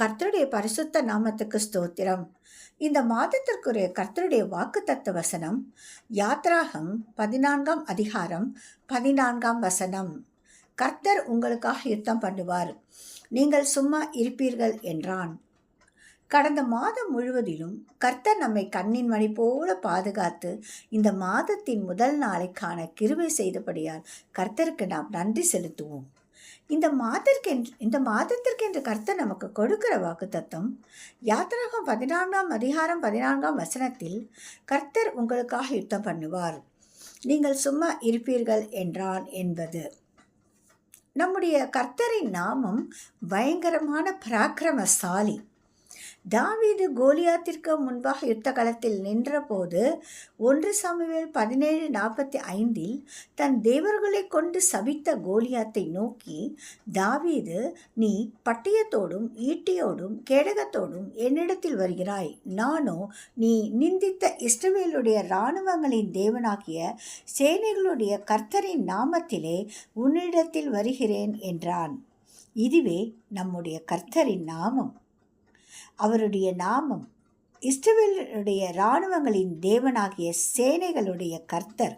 கர்த்தருடைய பரிசுத்த நாமத்துக்கு ஸ்தோத்திரம். இந்த மாதத்திற்குரிய கர்த்தருடைய வாக்குத்தத்த வசனம் யாத்ராகம் பதினான்காம் அதிகாரம் பதினான்காம் வசனம். கர்த்தர் உங்களுக்காக யுத்தம் பண்ணுவார். நீங்கள் சும்மா இருப்பீர்கள் என்றான். கடந்த மாதம் முழுவதிலும் கர்த்தர் நம்மை கண்ணின் மணி போல பாதுகாத்து இந்த மாதத்தின் முதல் நாளைக்கான கிருவை செய்தபடியால் கர்த்தருக்கு நாம் நன்றி செலுத்துவோம். இந்த மாதத்திற்கென்று இந்த மாதத்திற்கென்று கர்த்தர் நமக்கு கொடுக்கிற வாக்குத்தத்தம் யாத்திராகம் பதினான்காம் அதிகாரம் பதினான்காம் வசனத்தில் கர்த்தர் உங்களுக்காக யுத்தம் பண்ணுவார். நீங்கள் சும்மா இருப்பீர்கள் என்றான் என்பது. நம்முடைய கர்த்தரின் நாமம் பயங்கரமான பராக்கிரமசாலி. தாவீது கோலியாத்திற்கு முன்பாக யுத்த களத்தில் நின்றபோது ஒன்று சாமுவேல் பதினேழு நாற்பத்தி ஐந்தில் தன் தேவர்களை கொண்டு சபித்த கோலியாத்தை நோக்கி தாவீது நீ பட்டயத்தோடும் ஈட்டியோடும் கேடகத்தோடும் என்னிடத்தில் வருகிறாய். நானோ நீ நிந்தித்த இஸ்ரவேலுடைய இராணுவங்களின் தேவனாகிய சேனைகளுடைய கர்த்தரின் நாமத்திலே உன்னிடத்தில் வருகிறேன் என்றான். இதுவே நம்முடைய கர்த்தரின் நாமம். அவருடைய நாமம் இஸ்ரவேலுடைய இராணுவங்களின் தேவனாகிய சேனைகளுடைய கர்த்தர்.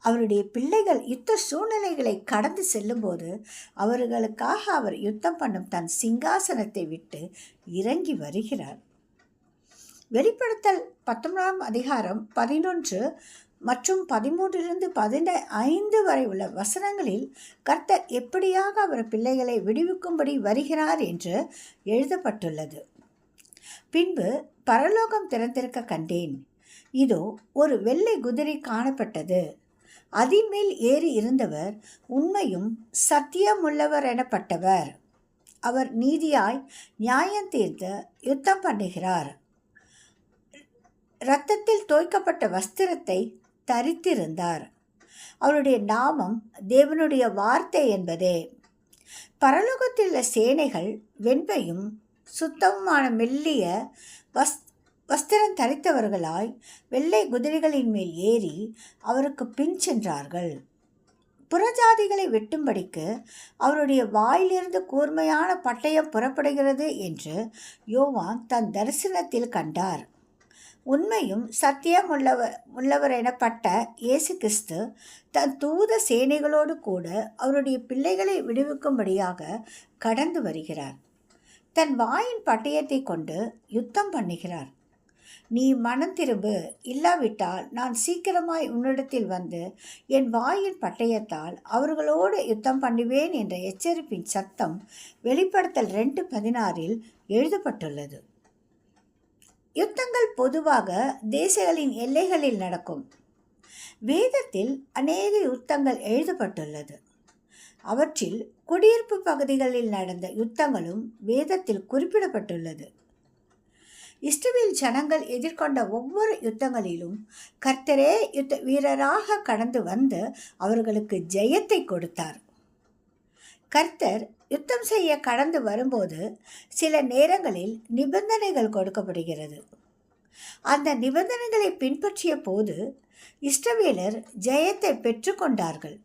அவருடைய பிள்ளைகள் யுத்த சூழ்நிலைகளை கடந்து செல்லும்போது அவர்களுக்காக அவர் யுத்தம் பண்ணும் தன் சிங்காசனத்தை விட்டு இறங்கி வருகிறார். வெளிப்படுத்தல் பத்தொன்பதாம் அதிகாரம் பதினொன்று மற்றும் பதிமூன்றிலிருந்து பதினை ஐந்து வரை உள்ள வசனங்களில் கர்த்தர் எப்படியாக அவர் பிள்ளைகளை விடுவிக்கும்படி வருகிறார் என்று எழுதப்பட்டுள்ளது. பின்பு பரலோகம் திறந்திருக்க கண்டேன். இதோ ஒரு வெள்ளை குதிரை காணப்பட்டது. அதிமேல் ஏறி இருந்தவர் உண்மையும் சத்தியமுள்ளவர் எனப்பட்டவர். அவர் நீதியாய் நியாயம் தீர்த்து யுத்தம் பண்ணுகிறார். இரத்தத்தில் தோய்க்கப்பட்ட வஸ்திரத்தை தரித்திருந்தார். அவருடைய நாமம் தேவனுடைய வார்த்தை என்பதே. பரலோகத்தில் உள்ள சேனைகள் வெண்பையும் சுத்தமுமான மெல்லிய வஸ் வஸ்திரம் தரித்தவர்களாய் வெள்ளை குதிரைகளின் மேல் ஏறி அவருக்கு பின் சென்றார்கள். புறஜாதிகளை வெட்டும்படிக்கு அவருடைய வாயிலிருந்து கூர்மையான பட்டயம் புறப்படுகிறது என்று யோவான் தன் தரிசனத்தில் கண்டார். உண்மையும் சத்தியம் உள்ளவர் உள்ளவர் எனப்பட்ட இயேசு கிறிஸ்து தன் தூத சேனைகளோடு கூட அவருடைய பிள்ளைகளை விடுவிக்கும்படியாக கடந்து வருகிறார். தன் வாயின் பட்டயத்தை கொண்டு யுத்தம் பண்ணுகிறார். நீ மனம் திரும்பு இல்லாவிட்டால் நான் சீக்கிரமாய் உன்னிடத்தில் வந்து என் வாயின் பட்டயத்தால் அவர்களோடு யுத்தம் பண்ணுவேன் என்ற எச்சரிப்பின் சத்தம் வெளிப்படுத்தல் ரெண்டு பதினாறில் எழுதப்பட்டுள்ளது. யுத்தங்கள் பொதுவாக தேசங்களின் எல்லைகளில் நடக்கும். வேதத்தில் அநேக யுத்தங்கள் எழுதப்பட்டுள்ளது. அவற்றில் குடியிருப்பு பகுதிகளில் நடந்த யுத்தங்களும் வேதத்தில் குறிப்பிடப்பட்டுள்ளது. இஸ்ரேல் ஜனங்கள் எதிர்கொண்ட ஒவ்வொரு யுத்தங்களிலும் கர்த்தரே யுத்த வீரராக கடந்து வந்து அவர்களுக்கு ஜெயத்தை கொடுத்தார். கர்த்தர் யுத்தம் செய்ய கடந்து வரும்போது சில நேரங்களில் நிபந்தனைகள் கொடுக்கப்படுகிறது. அந்த நிபந்தனைகளை பின்பற்றிய போது இஷ்டவேலர் ஜெயத்தை பெற்றுக்கொண்டார்கள்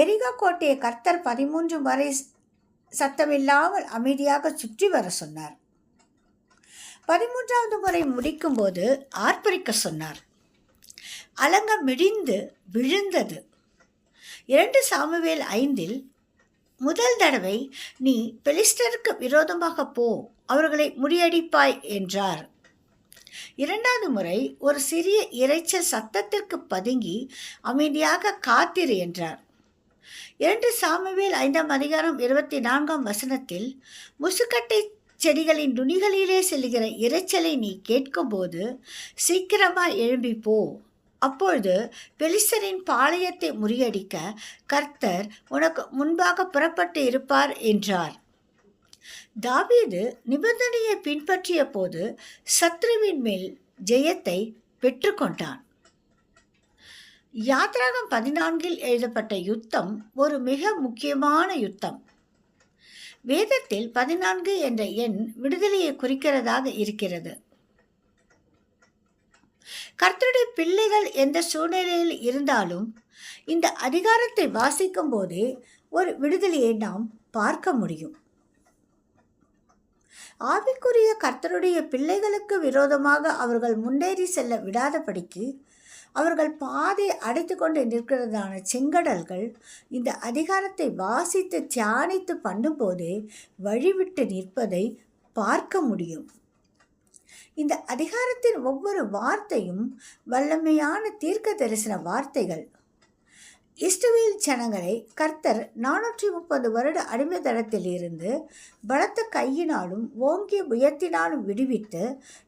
எரிகா கோட்டையை கர்த்தர் பதிமூன்று வரை சத்தமில்லாமல் அமைதியாக சுற்றி வர சொன்னார். பதிமூன்றாவது முறை முடிக்கும்போது ஆர்ப்பரிக்க சொன்னார். அலங்கம் மிடிந்து விழுந்தது. இரண்டு சாமுவேல் ஐந்தில் முதல் தடவை நீ பெலிஸ்டருக்கு விரோதமாக போ அவர்களை முறியடிப்பாய் என்றார். இரண்டாவது முறை ஒரு சிறிய இறைச்சல் சத்தத்திற்கு பதுங்கி அமைதியாக காத்திரு என்றார். இரண்டு சாமுவேல் ஐந்தாம் அதிகாரம் இருபத்தி நான்காம் வசனத்தில் முசுக்கட்டை செடிகளின் நுனிகளிலே செல்கிற இரைச்சலை நீ கேட்கும்போது சீக்கிரமாக எழும்பி போ அப்பொழுது பெலிஸ்தரின் பாளையத்தை முறியடிக்க கர்த்தர் உனக்கு முன்பாக புறப்பட்டு இருப்பார் என்றார். தாவீது நிபந்தனையை பின்பற்றிய போது சத்ருவின் மேல் ஜெயத்தை பெற்றுக்கொண்டான். யாத்ராகம் பதினான்கில் எழுதப்பட்ட யுத்தம் ஒரு மிக முக்கியமான யுத்தம். வேதத்தில் பதினான்கு என்ற எண் விடுதலையை குறிக்கிறதாக இருக்கிறது. கர்த்தருடைய பிள்ளைகள் எந்த சூழ்நிலையில் இருந்தாலும் இந்த அதிகாரத்தை வாசிக்கும் போதே ஒரு விடுதலையை நாம் பார்க்க முடியும். ஆவிக்குரிய கர்த்தருடைய பிள்ளைகளுக்கு விரோதமாக அவர்கள் முன்னேறி செல்ல விடாதபடிக்கு அவர்கள் பாதை அடைத்து கொண்டு நிற்கிறதான செங்கடல்கள் இந்த அதிகாரத்தை வாசித்து தியானித்து பண்ணும்போதே வழிவிட்டு நிற்பதை பார்க்க முடியும். இந்த அதிகாரத்தின் ஒவ்வொரு வார்த்தையும் வல்லமையான தீர்க்க தரிசன வார்த்தைகள். இஸ்ரவேல் ஜனங்களை கர்த்தர் நானூற்றி முப்பது வருட அடிமைத்தனத்தில் இருந்து பலத்த கையினாலும் ஓங்கிய புயத்தினாலும் விடுவித்து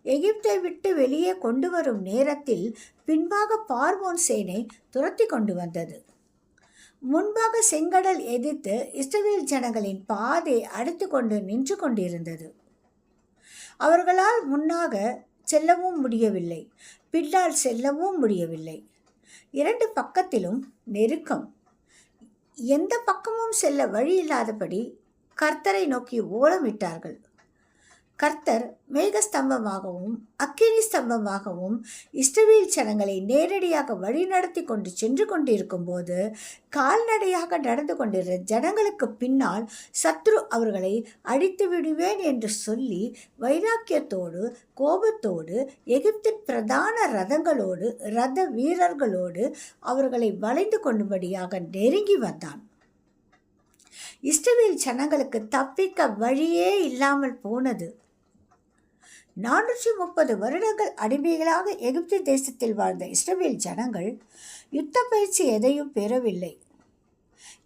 எகிப்தை விட்டு வெளியே கொண்டு வரும் நேரத்தில் பின்பாக பார்வோன் சேனை துரத்தி கொண்டு வந்தது. முன்பாக செங்கடல் எதிர்த்து இஸ்ரவேல் ஜனங்களின் பாதை அடித்து கொண்டு நின்று கொண்டிருந்தது. அவர்களால் முன்னாக செல்லவும் முடியவில்லை. பின்னால் செல்லவும் முடியவில்லை. இரண்டு பக்கத்திலும் நெருக்கம். எந்த பக்கமும் செல்ல வழி இல்லாதபடி கர்த்தரை நோக்கி ஓலமிட்டார்கள். கர்த்தர் மேகஸ்தம்பமாகவும் அக்கினி ஸ்தம்பமாகவும் இஸ்ரவேல் ஜனங்களை நேரடியாக வழிநடத்தி கொண்டு சென்று கொண்டிருக்கும் போது கால்நடையாக நடந்து கொண்டிருந்த ஜனங்களுக்கு பின்னால் சத்ரு அவர்களை அழித்து விடுவேன் என்று சொல்லி வைராக்கியத்தோடு கோபத்தோடு எகிப்தின் பிரதான ரதங்களோடு ரத வீரர்களோடு அவர்களை வளைந்து கொண்டுபடியாக நெருங்கி வந்தான். இஸ்ரவேல் ஜனங்களுக்கு தப்பிக்க வழியே இல்லாமல் போனது. நானூற்றி முப்பது வருடங்கள் அடிமைகளாக எகிப்து தேசத்தில் வாழ்ந்த இஸ்ரவேல் ஜனங்கள் யுத்த பயிற்சி எதையும் பெறவில்லை.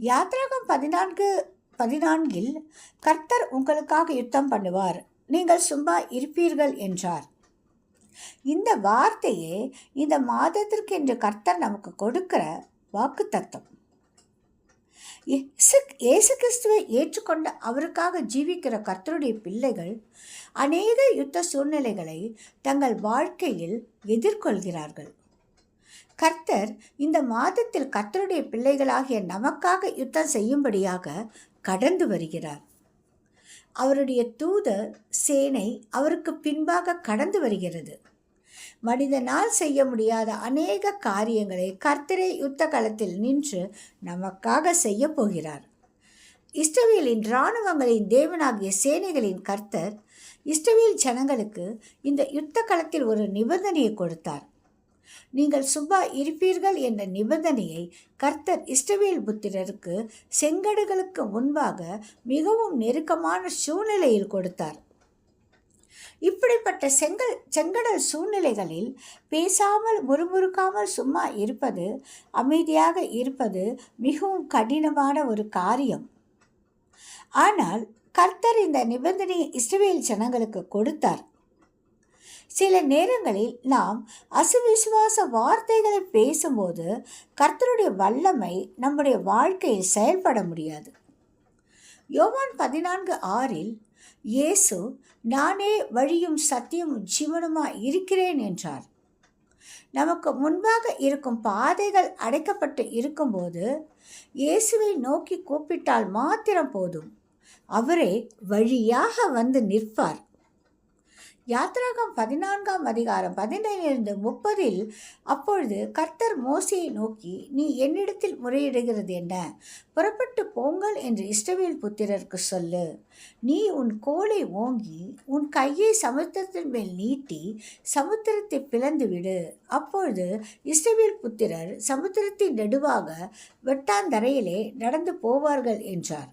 யாத்ராகம் பதினான்கு பதினான்கில் கர்த்தர் உங்களுக்காக யுத்தம் பண்ணுவார். நீங்கள் சும்மா இருப்பீர்கள் என்றார். இந்த வார்த்தையே இந்த மாதத்திற்கு என்று கர்த்தர் நமக்கு கொடுக்கிற வாக்கு தத்துவம் இயேசு கிறிஸ்துவை ஏற்றுக்கொண்ட அவருக்காக ஜீவிக்கிற கர்த்தருடைய பிள்ளைகள் அநேக யுத்த சூழ்நிலைகளை தங்கள் வாழ்க்கையில் எதிர்கொள்கிறார்கள். கர்த்தர் இந்த மாதத்தில் கர்த்தருடைய பிள்ளைகளாகிய நமக்காக யுத்தம் செய்யும்படியாக கடந்து வருகிறார். அவருடைய தூத சேனை அவருக்கு பின்பாக கடந்து வருகிறது. மனிதனால் செய்ய முடியாத அநேக காரியங்களை கர்த்தரை யுத்த களத்தில் நின்று நமக்காக செய்ய போகிறார். இஸ்ரவேலின் இராணுவங்களின் தேவனாகிய சேனைகளின் கர்த்தர் இஸ்ரவேல் ஜனங்களுக்கு இந்த யுத்த களத்தில் ஒரு நிபந்தனையை கொடுத்தார். நீங்கள் சும்மா இருப்பீர்கள் என்ற நிபந்தனையை கர்த்தர் இஸ்ரவேல் புத்திரருக்கு செங்கடுகளுக்கு முன்பாக மிகவும் நெருக்கமான சூழ்நிலையில் கொடுத்தார். இப்படிப்பட்ட செங்கல் செங்கடல் சூழ்நிலைகளில் பேசாமல் முறுமுறுக்காமல் சும்மா இருப்பது அமைதியாக இருப்பது மிகவும் கடினமான ஒரு காரியம். ஆனால் கர்த்தர் இந்த நிபந்தனையை இஸ்ரேல் ஜனங்களுக்கு கொடுத்தார். சில நேரங்களில் நாம் அசுவிசுவாச வார்த்தைகளை பேசும்போது கர்த்தருடைய வல்லமை நம்முடைய வாழ்க்கையில் செயல்பட முடியாது. யோவான் பதினான்கு ஆறில் இயேசு நானே வழியும் சத்தியம் ஜீவனுமாய் இருக்கிறேன் என்றார். நமக்கு முன்பாக இருக்கும் பாதைகள் அடைக்கப்பட்டு இருக்கும்போது இயேசுவை நோக்கி கூப்பிட்டால் மாத்திரம் போதும். அவரே வழியாக வந்து நிற்பார். யாத்திராகம் பதினான்காம் அதிகாரம் பதினைந்திலிருந்து முப்பதில் அப்பொழுது கர்த்தர் மோசையை நோக்கி நீ என்னிடத்தில் முறையிடுகிறது என்ன? புறப்பட்டு போங்கள் என்று இஸ்ரவேல் புத்திரருக்கு சொல்லு. நீ உன் கோலை ஓங்கி உன் கையை சமுத்திரத்தின் மேல் நீட்டி சமுத்திரத்தை பிளந்து விடு. அப்பொழுது இஸ்ரவேல் புத்திரர் சமுத்திரத்தின் நெடுவாக வெட்டாந்தரையிலே நடந்து போவார்கள் என்றார்.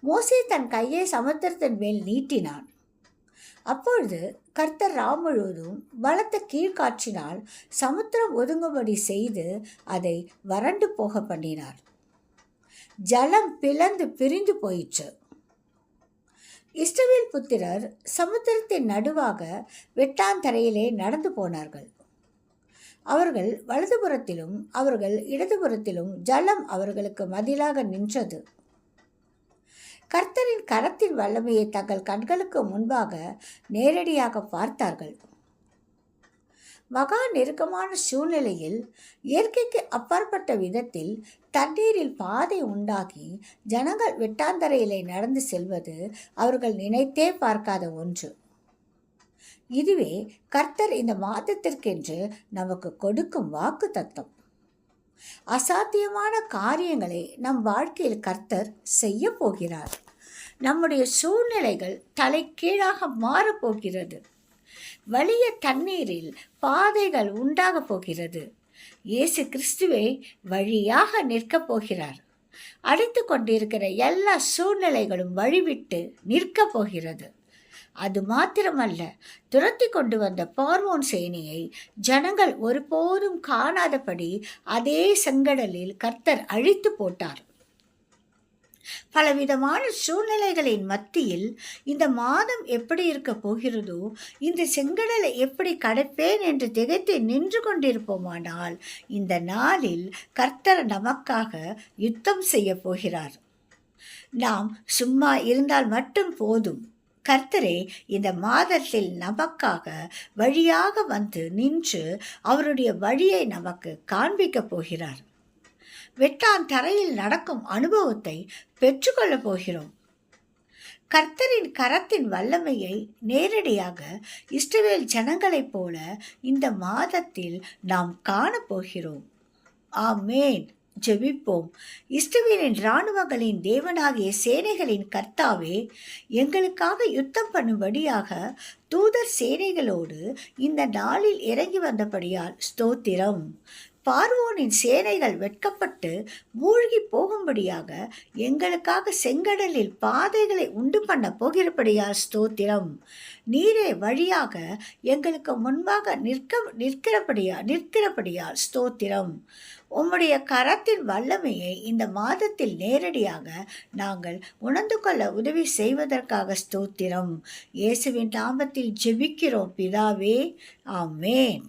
மோசே தன் கையை சமுத்திரத்தின் மேல் நீட்டினான். அப்பொழுது கர்த்தர் ராம் முழுவதும் பலத்த கீழ்காற்றினால் சமுத்திரம் ஒதுங்கும்படி செய்து அதை வறண்டு போக பண்ணினார். ஜலம் பிளந்து பிரிந்து போயிற்று. இஸ்ரவேல் புத்திரர் சமுத்திரத்தின் நடுவாக வெட்டாந்தரையிலே நடந்து போனார்கள். அவர்கள் வலதுபுறத்திலும் அவர்கள் இடதுபுறத்திலும் ஜலம் அவர்களுக்கு மதிலாக நின்றது. கர்த்தரின் கரத்தின் வல்லமையை தங்கள் கண்களுக்கு முன்பாக நேரடியாக பார்த்தார்கள். மகா நெருக்கமான சூழ்நிலையில் இயற்கைக்கு அப்பாற்பட்ட விதத்தில் தண்ணீரில் பாதை உண்டாகி ஜனங்கள் வெட்டாந்தரையிலே நடந்து செல்வது அவர்கள் நினைத்தே பார்க்காத ஒன்று. இதுவே கர்த்தர் இந்த மாதத்திற்கென்று நமக்கு கொடுக்கும் வாக்கு தத்தம் அசாத்தியமான காரியங்களை நம் வாழ்க்கையில் கர்த்தர் செய்ய போகிறார். நம்முடைய சூழ்நிலைகள் தலைக்கீழாக மாறப்போகிறது வலிய தண்ணீரில் பாதைகள் உண்டாகப் போகிறது. இயேசு கிறிஸ்துவை வழியாக நிற்கப் போகிறார். அடித்து கொண்டிருக்கிற எல்லா சூழ்நிலைகளும் வழிவிட்டு நிற்கப் போகிறது. அது மாத்திரமல்ல. துரத்தி கொண்டு வந்த பார்வோன் சேனையை ஜனங்கள் ஒருபோதும் காணாதபடி அதே செங்கடலில் கர்த்தர் அழித்து போட்டார். பலவிதமான சூழ்நிலைகளின் மத்தியில் இந்த மாதம் எப்படி இருக்க போகிறதோ இந்த செங்கடலை எப்படி கடப்பேன் என்று திகைத்து நின்று கொண்டிருப்போமானால் இந்த நாளில் கர்த்தர் நமக்காக யுத்தம் செய்ய போகிறார். நாம் சும்மா இருந்தால் மட்டும் போதும். கர்த்தரே இந்த மாதத்தில் நமக்காக வழியாக வந்து நின்று அவருடைய வழியை நமக்கு காண்பிக்கப் போகிறார். வெட்டான் தரையில் நடக்கும் அனுபவத்தை பெற்றுக்கொள்ளப் போகிறோம். கர்த்தரின் கரத்தின் வல்லமையை நேரடியாக இஸ்ரவேல் ஜனங்களைப் போல இந்த மாதத்தில் நாம் காணப்போகிறோம் ஆமேன். ஜெபிப்போம். இஸ்ரவேலின் இராணுவங்களின் தேவனாகிய சேனைகளின் கர்த்தாவே எங்களுக்காக யுத்தம் பண்ணும்படியாக தூதர் சேனைகளோடு இந்த நாளில் இறங்கி வந்தபடியால் ஸ்தோத்திரம். பார்வோனின் சேனைகள் வெட்கப்பட்டு மூழ்கி போகும்படியாக எங்களுக்காக செங்கடலில் பாதைகளை உண்டு பண்ண போகிறபடியால் ஸ்தோத்திரம். நீரே வழியாக எங்களுக்கு முன்பாக நிற்க நிற்கிறபடியா நிற்கிறபடியால் ஸ்தோத்திரம். உம்முடைய கரத்தின் வல்லமையை இந்த மாதத்தில் நேரடியாக நாங்கள் உணர்ந்து கொள்ள உதவி செய்வதற்காக ஸ்தோத்திரம். இயேசுவின் நாமத்தில் ஜெபிக்கிறோம் பிதாவே. ஆமேன்.